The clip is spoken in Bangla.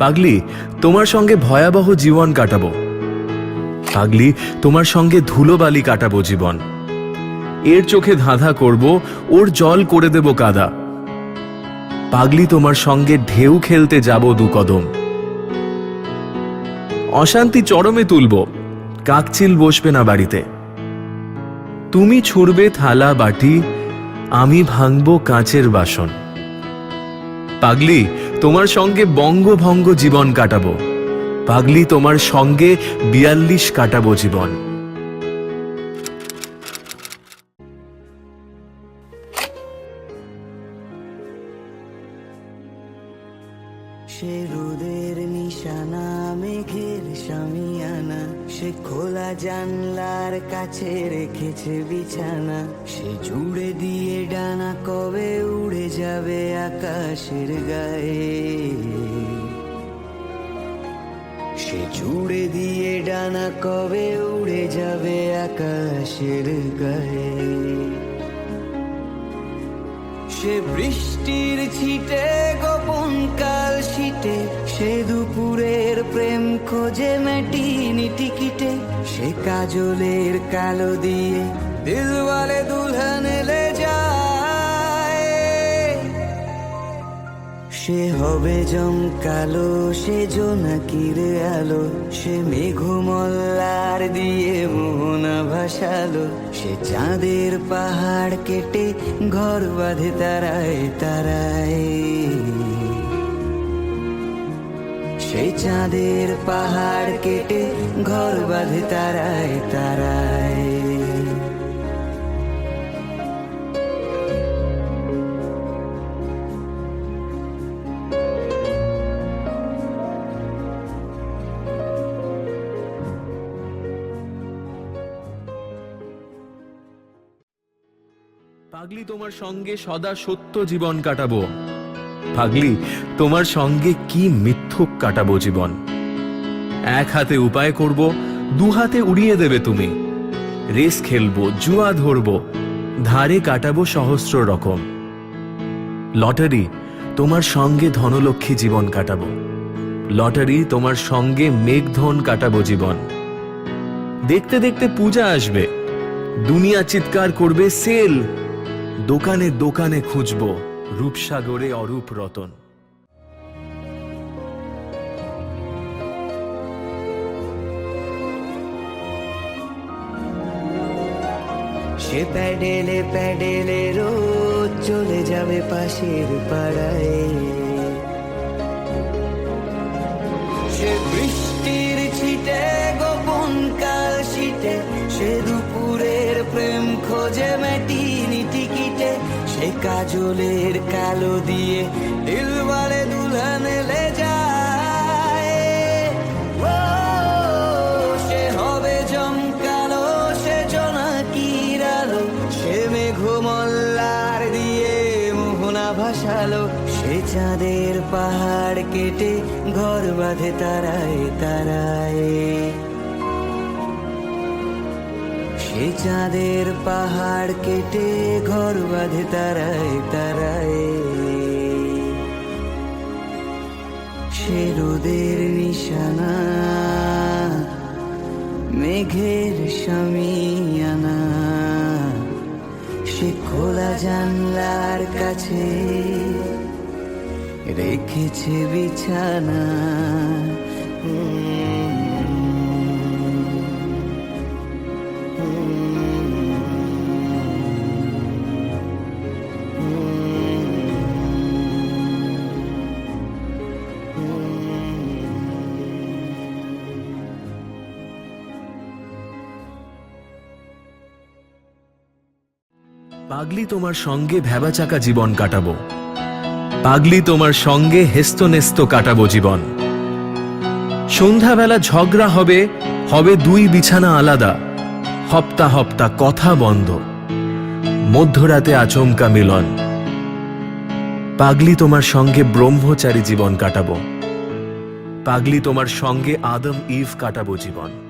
পাগলি, তোমার সঙ্গে ভয়াবহ জীবন কাটাবো। পাগলি, তোমার সঙ্গে ধুলোবালি কাটাবো জীবন। এর চোখে ধাঁধা করব, ওর জল করে দেব কাদা। পাগলি, তোমার সঙ্গে ঢেউ খেলতে যাব দু কদম। অশান্তি চরমে তুলব, কাকচিল বসবে না বাড়িতে। তুমি ছুড়বে থালা বাটি, আমি ভাঙব কাঁচের বাসন। পাগলি তোমার সঙ্গে বঙ্গভঙ্গ জীবন কাটাবো। পাগলি, তোমার সঙ্গে বিয়াল্লিশ কাটাবো জীবন। সে রোদের নিশানা, মেঘের সামিয়ানা, সে খোলা জানলার কাছে রেখেছে বিছানা, সে জুড়ে দিয়ে আকাশের গায়ে। সে জুড়ে দিয়ে ডানা কবে উড়ে যাবে আকাশের গায়ে। সে বৃষ্টির ছিটে, গোপন কাল শীতে সে দুপুরের প্রেম খোঁজে মেটিনি টিকিটে, সে কাজলের কালো দিয়ে, দিলওয়ালে দুলহান এলে সে হবে জমকালো সে জোনাকির আলো, সে মেঘমল্লার দিয়ে মোহনা ভাসালো, সে চাঁদের পাহাড় কেটে ঘর বাঁধে তারায় তারায়। সে চাঁদের পাহাড় কেটে ঘর বাঁধে তারায় তারায়। পাগলি তোমার সঙ্গে সদা সত্য জীবন কাটাবো। পাগলি, তোমার সঙ্গে কি মিথ্যুক কাটাবো জীবন? এক হাতে উপায় করব, দু হাতে উড়িয়ে দেবে তুমি। রেস খেলব, জুয়া ধরবো, ধারে কাটাবো সহস্র রকম। লটারি, তোমার সঙ্গে ধনলক্ষ্মী জীবন কাটাবো। লটারি, তোমার সঙ্গে মেঘধন কাটাবো জীবন। দেখতে দেখতে পূজা আসবে। দুনিয়া চিৎকার করবে, সেল! দোকানে দোকানে খুঁজব রূপসাগরে অরূপ রতন। সে প্যাডেলে প্যাডেলে রোজ চলে যাবে পাশের পাড়ায়। কাজলের কালো দিয়ে দিলবারে দুলহান ও, সে হবে জমকালো সে সে ভাসালো। সে চাঁদের পাহাড় কেটে ঘর বাঁধে তারায় তারায়। সে চাঁদের পাহাড় কেটে ঘর বাঁধে তারায় তারায়। সে রোদের নিশানা, মেঘের সামিয়ানা। সে খোলা জানলার কাছে রেখেছে বিছানা। পাগলি তোমার সঙ্গে ভেবাচাকা জীবন কাটাবো। পাগলি তোমার সঙ্গে হেস্তনেস্ত কাটাবো জীবন। সন্ধ্যাবেলা ঝগড়া হবে হবে দুই বিছানা আলাদা। হপ্তা হপ্তা কথা বন্ধ। মধ্যরাতে আচমকা মিলন। পাগলি তোমার সঙ্গে ব্রহ্মচারী জীবন কাটাবো। পাগলি তোমার সঙ্গে আদম ইভ কাটাবো জীবন।